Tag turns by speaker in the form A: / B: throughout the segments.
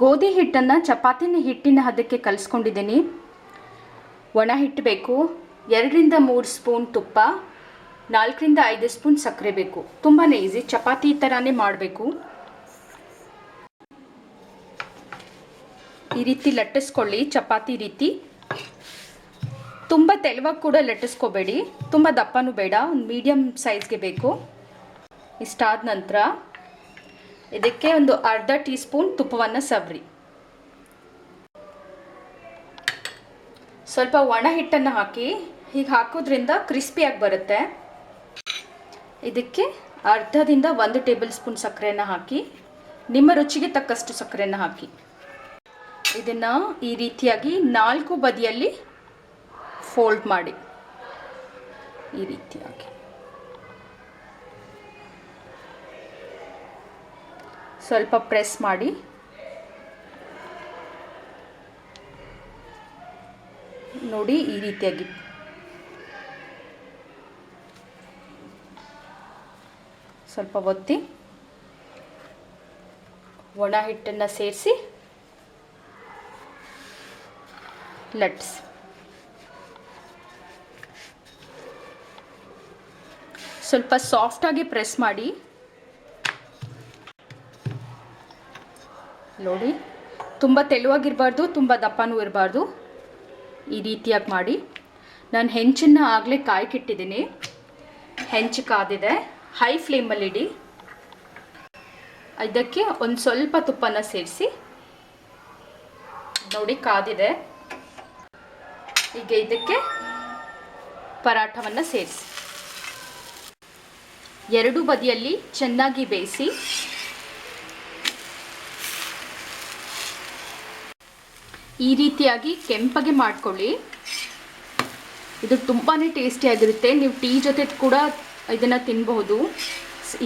A: ಗೋಧಿ ಹಿಟ್ಟನ್ನು ಚಪಾತಿನ ಹಿಟ್ಟಿನ ಹದಕ್ಕೆ ಕಲಿಸ್ಕೊಂಡಿದ್ದೀನಿ. ಒಣ ಹಿಟ್ಟು ಬೇಕು, ಎರಡರಿಂದ ಮೂರು ಸ್ಪೂನ್ ತುಪ್ಪ, ನಾಲ್ಕರಿಂದ ಐದು ಸ್ಪೂನ್ ಸಕ್ಕರೆ ಬೇಕು. ತುಂಬಾ ಈಸಿ, ಚಪಾತಿ ಥರನೇ ಮಾಡಬೇಕು. ಈ ರೀತಿ ಲಟ್ಟಿಸ್ಕೊಳ್ಳಿ, ಚಪಾತಿ ರೀತಿ. ತುಂಬ ತೆಳುವಾಗಿ ಕೂಡ ಲಟ್ಟಿಸ್ಕೋಬೇಡಿ. ತುಂಬ ದಪ್ಪನೂ ಬೇಡ, ಒಂದು ಮೀಡಿಯಮ್ ಸೈಜ್ಗೆ ಬೇಕು. ಇಷ್ಟಾದ ನಂತರ ಇದಕ್ಕೆ ಒಂದು ಅರ್ಧ ಟೀ ಸ್ಪೂನ್ ತುಪ್ಪವನ್ನು ಸವರಿ. ಸ್ವಲ್ಪ ಒಣ ಹಿಟ್ಟನ್ನು ಹಾಕಿ, ಹೀಗೆ ಹಾಕೋದ್ರಿಂದ ಕ್ರಿಸ್ಪಿಯಾಗಿ ಬರುತ್ತೆ. ಇದಕ್ಕೆ ಅರ್ಧದಿಂದ ಒಂದು ಟೇಬಲ್ ಸ್ಪೂನ್ ಸಕ್ಕರೆಯನ್ನು ಹಾಕಿ, ನಿಮ್ಮ ರುಚಿಗೆ ತಕ್ಕಷ್ಟು ಸಕ್ಕರೆಯನ್ನು ಹಾಕಿ. ಇದನ್ನು ಈ ರೀತಿಯಾಗಿ ನಾಲ್ಕು ಬದಿಯಲ್ಲಿ ಫೋಲ್ಡ್ ಮಾಡಿ. ಈ ರೀತಿಯಾಗಿ. ಸ್ವಲ್ಪ ಪ್ರೆಸ್ ಮಾಡಿ. ನೋಡಿ ಈ ರೀತಿಯಾಗಿ. ಸ್ವಲ್ಪ ಒತ್ತಿ. ಒಣ ಹಿಟ್ಟನ್ನು ಸೇರಿಸಿ. ಲಟ್ಸ್. ಸ್ವಲ್ಪ ಸಾಫ್ಟಾಗಿ ಪ್ರೆಸ್ ಮಾಡಿ. ನೋಡಿ. ತುಂಬ ತೆಳುವಾಗಿರಬಾರ್ದು, ತುಂಬ ದಪ್ಪನೂ ಇರಬಾರ್ದು. ಈ ರೀತಿಯಾಗಿ ಮಾಡಿ. ನಾನು ಹೆಂಚನ್ನು ಆಗಲೇ ಕಾಯ್ಕಿಟ್ಟಿದ್ದೀನಿ ಹೆಂಚು ಕಾದಿದೆ. ಹೈ ಫ್ಲೇಮಲ್ಲಿ ಇಡಿ. ಇದಕ್ಕೆ ಒಂದು ಸ್ವಲ್ಪ ತುಪ್ಪನ ಸೇರಿಸಿ. ನೋಡಿ, ಕಾದಿದೆ. ಈಗ ಇದಕ್ಕೆ ಪರಾಠವನ್ನು ಸೇರಿಸಿ. ಎರಡು ಬದಿಯಲ್ಲಿ ಚೆನ್ನಾಗಿ ಬೇಯಿಸಿ. ಈ ರೀತಿಯಾಗಿ ಕೆಂಪಗೆ ಮಾಡ್ಕೊಳ್ಳಿ. ಇದು ತುಂಬಾ ಟೇಸ್ಟಿಯಾಗಿರುತ್ತೆ ನೀವು ಟೀ ಜೊತೆ ಕೂಡ ಇದನ್ನು ತಿನ್ಬಹುದು.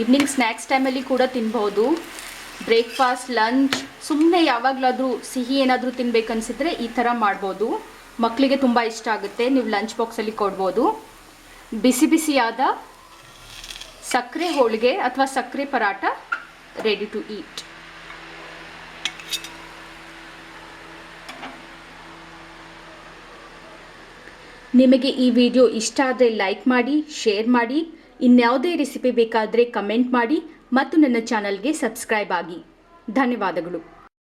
A: ಈವ್ನಿಂಗ್ ಸ್ನ್ಯಾಕ್ಸ್ ಟೈಮಲ್ಲಿ ಕೂಡ ತಿನ್ಬಹುದು. ಬ್ರೇಕ್ಫಾಸ್ಟ್ ಲಂಚ್ ಸುಮ್ಮನೆ ಯಾವಾಗಲಾದರೂ ಸಿಹಿ ಏನಾದರೂ ತಿನ್ಬೇಕನ್ಸಿದ್ರೆ ಈ ಥರ ಮಾಡ್ಬೋದು. ಮಕ್ಕಳಿಗೆ ತುಂಬ ಇಷ್ಟ ಆಗುತ್ತೆ. ನೀವು ಲಂಚ್ ಬಾಕ್ಸಲ್ಲಿ ಕೊಡ್ಬೋದು. ಬಿಸಿ ಬಿಸಿಯಾದ ಸಕ್ಕರೆ ಹೋಳಿಗೆ ಅಥವಾ ಸಕ್ಕರೆ ಪರಾಟ ರೆಡಿ ಟು ಈಟ್ ನಿಮಗೆ ಈ ವಿಡಿಯೋ ಇಷ್ಟ ಆದರೆ ಲೈಕ್ ಮಾಡಿ, ಶೇರ್ ಮಾಡಿ. ಇನ್ಯಾವುದೇ ರೆಸಿಪಿ ಬೇಕಾದರೆ ಕಮೆಂಟ್ ಮಾಡಿ ಮತ್ತು ನನ್ನ ಚಾನಲ್ಗೆ ಸಬ್ಸ್ಕ್ರೈಬ್ ಆಗಿ. ಧನ್ಯವಾದಗಳು.